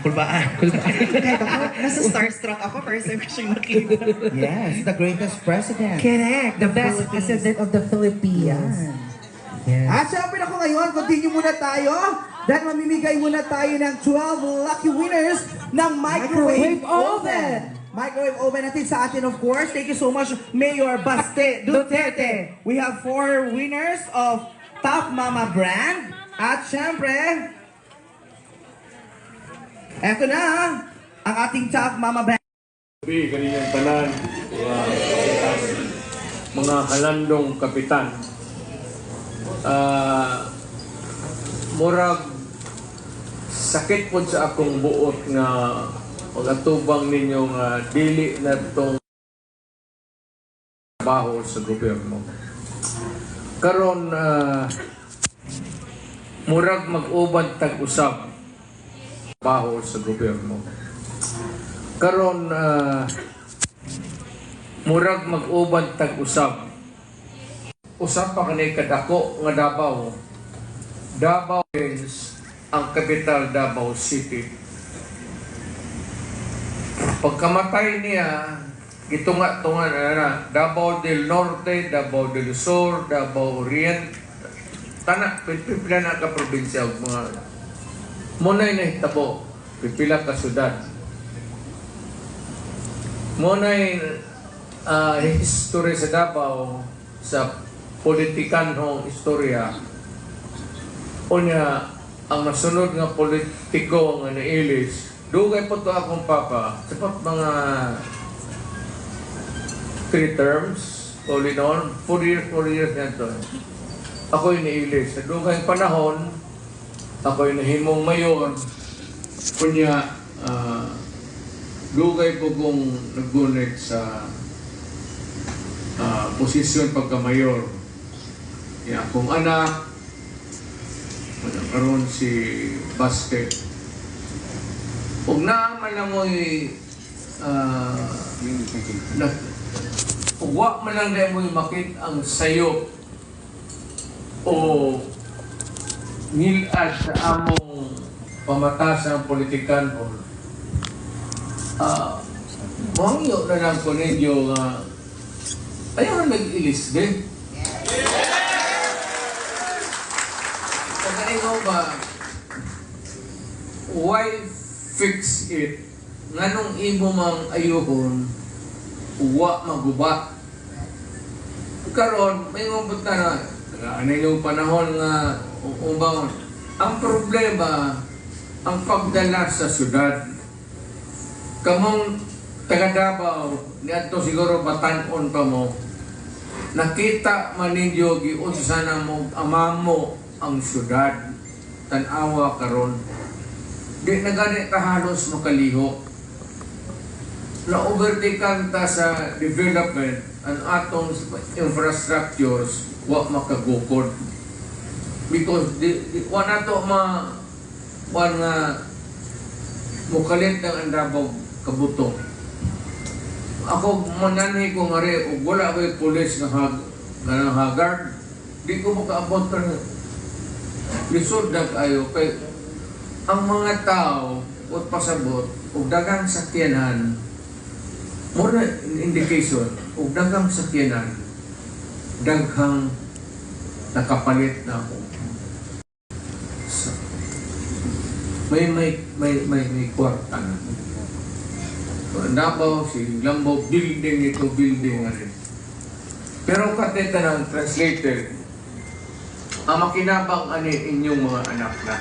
Kulbaan. Kahit ako, nasa starstruck ako, first time ko siyang nakita. Yes, the greatest president. Correct, The best president of the Philippines. Yes. At syempre ako ngayon, continue muna tayo. Dahil mamimigay muna tayo ng 12 lucky winners ng microwave, Microwave oven. Microwave oven natin sa atin, of course. Thank you so much, Mayor Baste Duterte. We have four winners of Top Mama brand. At syempre, eto na ang ating Top Mama brand. Gabi, kaniyang tanan, mga halandong kapitan. Ah, murag sakit po sa akong buot nga magatubang ninyo nga dili na tong trabaho sa gobyerno. Karon ah, murag mag-uban tag-usab trabaho sa gobyerno. Karon ah, murag mag-uban tag-usab. Usab pa kanay kadako nga Davao. Davao is ang capital Davao City. Pagkamatay niya gitunga-tunga na na. Davao del Norte Davao del Sur Davao Orient tanak pipila na ka probinsya mga munay na hitabo pipila ka syudad Muna'y uh, history sa Davao sa politikanhong istorya. Unya, ang nasunod nga politiko nga nailis, dugay po to akong papa, sapat mga three terms, all in all, four years, four years na to. Ako'y nailis. Sa dugay panahon, ako'y nahimong mayor, kunya, ah, Dugay po kong naggunit sa ah, posisyon pagka-mayor. Ya, akong anak, karon si Basket. Kung naaman na mo'y uh, na, wa man lang na mo'y makit ang sayo o nilad sa among pamatasang politikan o Ah, mangyo na lang ko ninyo nga ayaw na nag-ilis din. Kung ikaw ba, why fix it? Nganong imo mang ayuhon, uwa maguba. Karon, may mga punta na, ano yung panahon nga umbangon. Ang problema, ang pagdala sa syudad. Kamong taga Davao niadto siguro batan-on pa mo? Nakita man ninyo giunsa na mo amamo ang syudad. Tan-awa karon di na gani ta halos makalihok na overtaken ta sa development ang atong infrastructures wa makagukod because di, di wa na to ma wa nga mukalit ng andrabaw kabuto. Ako mananhi ko nga rin, ug wala ko yung pulis nga hag, nang hagard, di ko makaabot ka na. Lisod na kayo, kay ang mga tao, o pasabot, ug dagang sakyanan, mura indication, ug dagang sakyanan, daghang nakapalit na ako. Sa- may may may may may kwarta na. Davao, si Lambo, building ito, building nga rin. Pero kateta ng translated, ang makinabang ani inyong mga anak na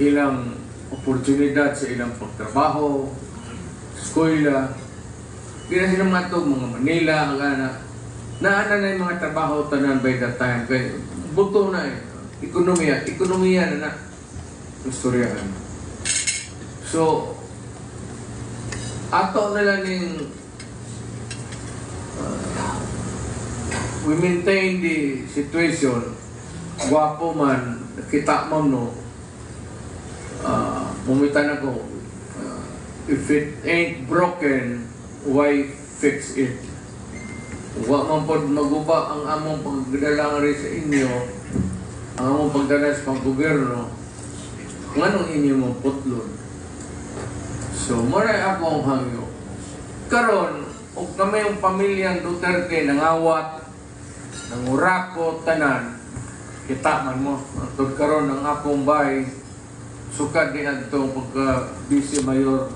ilang oportunidad sa ilang pagtrabaho, eskwela, kaya sila mga mga Manila, ang anak, naana na yung mga trabaho tanan by that time. Kaya buto na eh. Ekonomiya, ekonomiya na na. Istoryahan. So, ato na lang yung uh, we maintain the situation gwapo man kita mo no uh, mumitan ako uh, if it ain't broken why fix it wa man pod maguba ang among pagdala nga rin sa inyo ang among pagdala sa panggobyerno nganong inyo mo putlon. So, maray ako ang hangyo. Karon, og kami yung pamilyang Duterte nangawat, nangurako, tanan, kita man mo. Tod karon ang akong bay, sukad din adto pagka vice mayor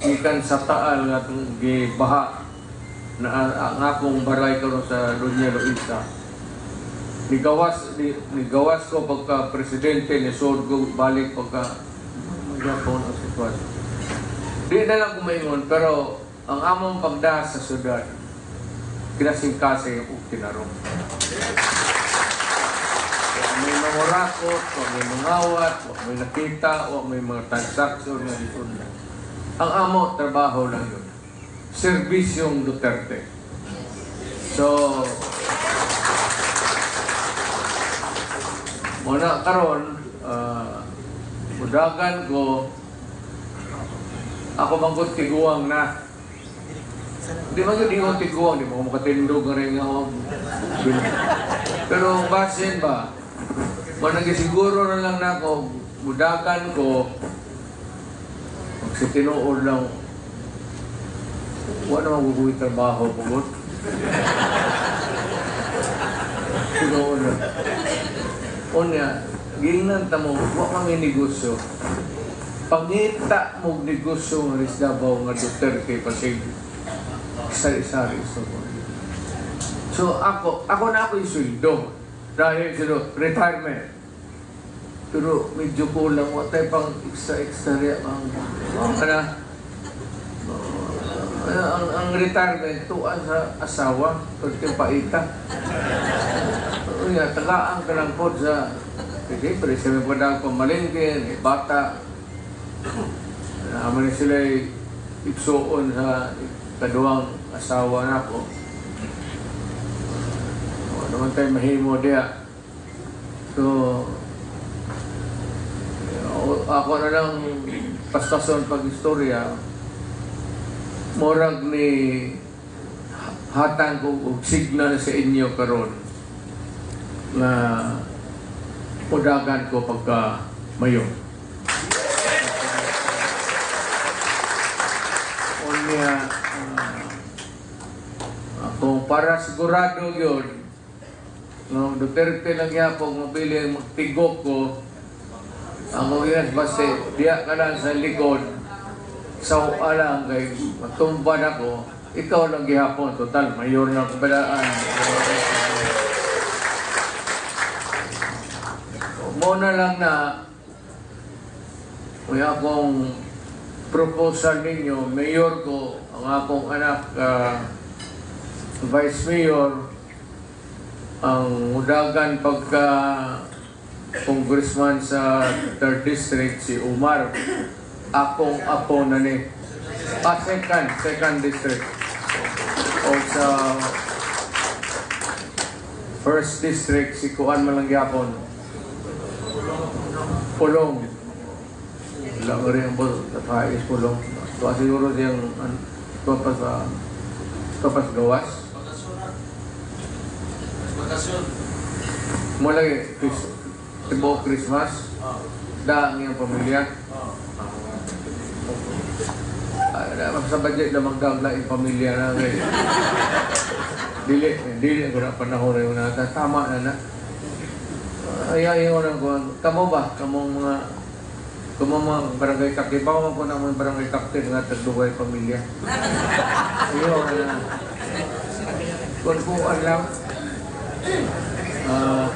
ikan sa taal nga itong gibaha na ang akong baray karon sa Doña Luisa. Nigawas, ni, nigawas ko pagka presidente ni Sod ko balik pagka magyapon ang sitwasyon. Di na lang kumaingon, pero ang among pagdas sa syudad, kinasingkase o kinarong. Huwag may mga rakot, huwag may mangawat, huwag may nakita, huwag may mga transaksyon na isunda. Ang amo, trabaho lang yun. Serbisyong Duterte. So, muna karon, uh, mudagan ko, ako bang tiguang na. Hindi man yun ingon tiguang, di mo makatindog nga rin ako. Pero basin ba, managisiguro na lang na ako, mudagan ko, pag si tinuod wala naman guguhi trabaho pugot. Tinuod lang. Unya, ginan ta mo, wa kami negosyo. Pangita mo negosyo ng Rizdabaw nga Duterte pasig sari-sari so So ako, ako na ako yung sweldo. Dahil sino, retirement. Pero medyo kulang, wala tayo pang extra-extra rin ang, ang, ano, uh, ang, ang retirement, tuan sa asawa, pagka paita. Unya, tagaan ka lang po sa, kasi pero siya may padang pamalingkin, may bata. Naman sila ipsuon sa kaduwang asawa na ko. Uh, naman tayo mahimo diya. So, ako na lang pastason pag-istorya, morag ni hatang ko og signal sa inyo karon na udagan ko pagka mayo. Unya, uh, kung para sigurado yun, no, Duterte lang yapong mabili ang magtigok ko, ang mga basta diya ka lang sa likod, sa alang kay matumba na ko, ikaw lang gihapon, total, mayor na kabalaan. Muna lang na may akong proposal ninyo, mayor ko, ang akong anak, ah, vice mayor, ang mudagan pagka congressman sa 3rd district, si Umar, akong apo na ni, ah, second, second district. O sa first district, si Kuan Malangyapon, Pulong. Wala ko rin po, nakais Pulong. So, siguro siyang, sa, ito pa sa gawas. Mula kay Chris, Christmas, da ang iyong pamilya. Ah, na, sa budget na magdagla yung pamilya na ngayon. dili, dili ko na panahon rin na tama na na. Ay, ay, ko kamo ba? Kamong mga Kamo mga barangay captain, baka po na mga barangay captain nga tagdugay pamilya. Ayaw na. Kung po alam, ah,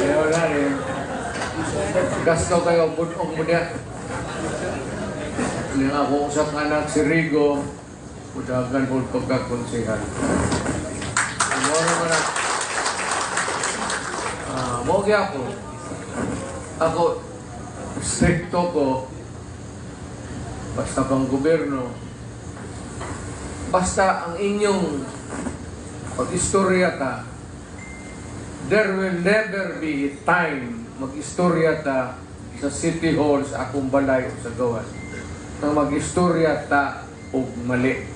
ayaw na rin. Gasto kayo, bunong mo niya. Yung ako usap anak si Rigo, Udagan po pagkakonsihan. Mo naman na. Ah, mo gyud ako. Ako stricto ko basta pang gobyerno. Basta ang inyong pag-istorya ta, there will never be time mag-istorya ta sa City Hall sa akong balay o sa gawas na mag-istorya ta og mali.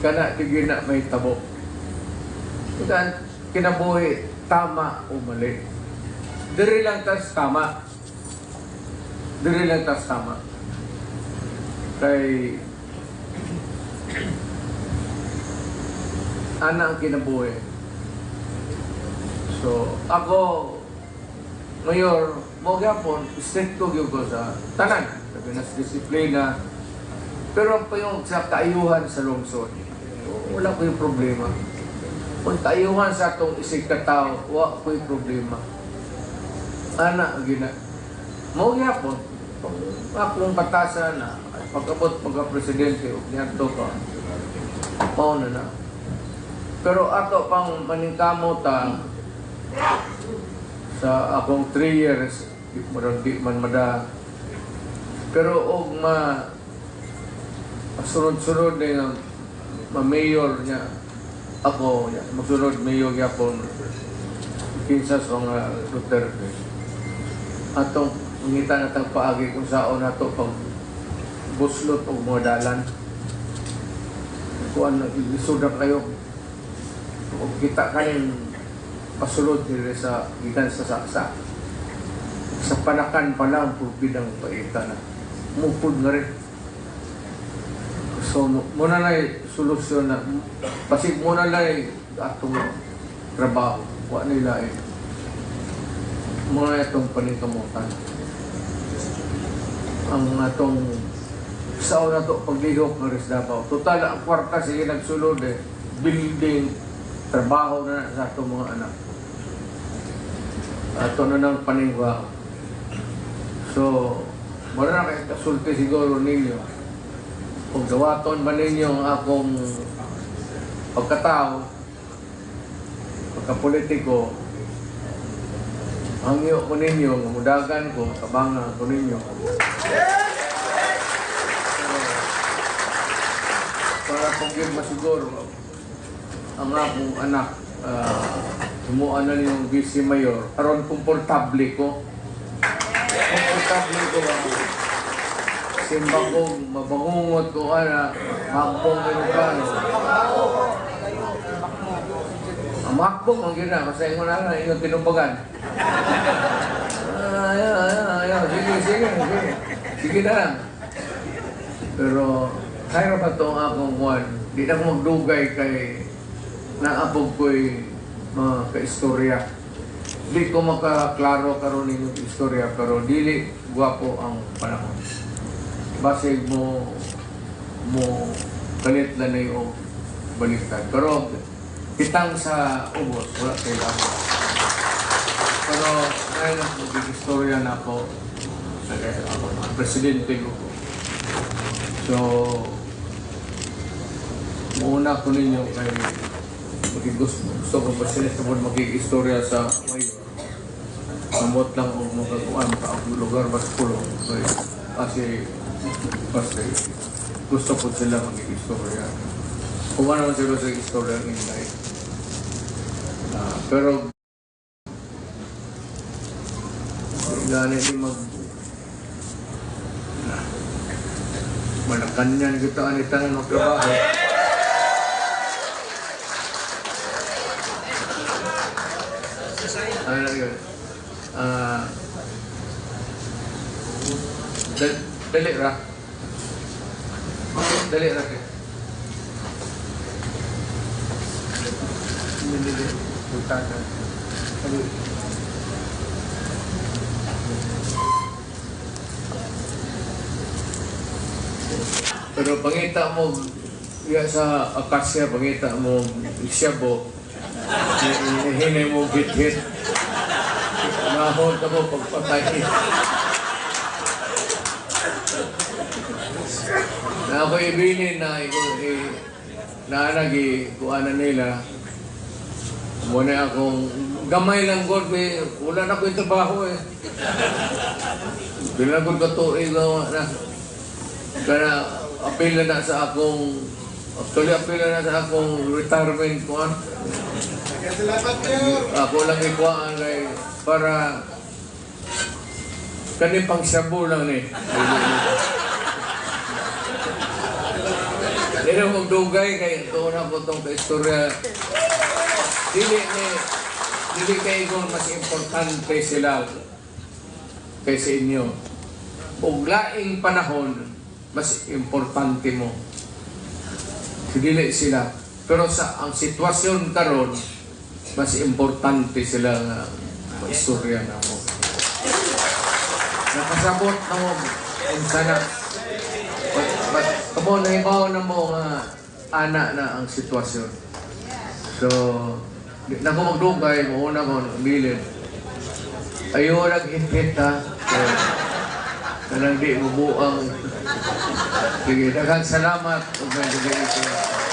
Kana tigil na may tabo. Kan kinabuhi tama o mali. Diri lang tas tama. Diri lang tas tama. Kay ana ang kinabuhi. So, ako mayor, mo gyapon strict ko gyud ko sa tanan. Sabi na disiplina. Pero pa yung sa kaayuhan sa lungsod, wala ko yung problema. Kung kaayuhan sa atong isig katao, wala ko yung problema. Ana, gina. Mao gyapon. Akong batasan na pagkabot pagka-presidente o niyanto ka, mao na. Pero ato pang maningkamot ta sa akong 3 years, di man, di mada. Pero og ma sunod-sunod na yung ma-mayor niya ako, niya, magsunod mayor yapon kinsa sa mga Duterte. Atong ngita na tang paagi kung saan na to pag buslot o mga dalan. Ano, isuda kayo, kung kita kanin pasulod diri sa gikan sa saksa. Sa panakan pa lang, pulpidang paita na. Mupod nga rin. So, muna na solusyon na, pasig muna na atong trabaho. Wa nila eh. Muna itong paningkamutan. Ang atong sa na to paglihok ng Ris Davao. Total, ang kwarta sige nagsulod eh. Building, trabaho na sa atong mga anak. Ato na ng paningwa. So, wala na kayo kasulti siguro ninyo. Kung gawaton ba ninyo ang akong pagkatao, pagkapolitiko, hangyo ko ninyo, mudagan ko, kabangan ko ninyo. Para kung yun masiguro, ang akong anak, uh, humuan na niyong vice mayor, aron komportable ko. Komportable ko ako. Simba ko, mabangungot ko, ana, makpong ganun Ang makpong, ang gina, masaya ko na lang, yung tinumbagan. Ah, Ayaw, ayaw, ayaw, sige, sige, sige. Sige na lang. Pero, kaya ba itong akong kuwan, di na magdugay kay naapog ko'y mga kaistorya. Di ko makaklaro karon yung istorya, pero dili gwapo ang panahon. Base mo mo kalit na na yung baliktad. Pero kitang sa ubos, wala kailangan. Pero ngayon ako mag-istorya na ako sa ako, presidente ko. So, Muna ko ninyo kay maging gusto, gusto ko ba sila sa magiging istorya sa mayor. Samot lang o magaguan pa ang lugar mas pulo. So, kasi kasi gusto ko sila magiging istorya. Kung ano man sila sa istorya ng Inday. Ah, pero gani di mag na malakanyan kita anita ng magtrabaho. Ano lang yun? Ah... dal- dali ra. Dali ra kay. Dali dali. Punta ka. Dali. Pero pangita mo ya sa akasya, pangita mo isyabo, hinay mo hit-hit. Nahon ka mo pagpatay. na ako ibilin na iko eh, na nagi kuana nila muna akong gamay lang god eh, wala na ko yung trabaho eh bilang ko katuig na kaya apil na sa akong actually apil na sa akong retirement kuan ako lang ikuhaan kay para kani pang shabu lang ni. Dili mo magdugay kay tuon na ko tong istorya dili ni dili kay kung mas importante sila kaysa inyo. Ug laing panahon mas importante mo. Dili sila. Pero sa ang sitwasyon karon mas importante sila nga maistorya na mo. Nakasabot na mo kung sana. But, kamo na ibaw na mo nga ana na ang sitwasyon. So, na ko magdugay, mauna ko bilin. Ayaw naghihit ha. So, kanang di mo buang. Sige, daghang salamat. Ito.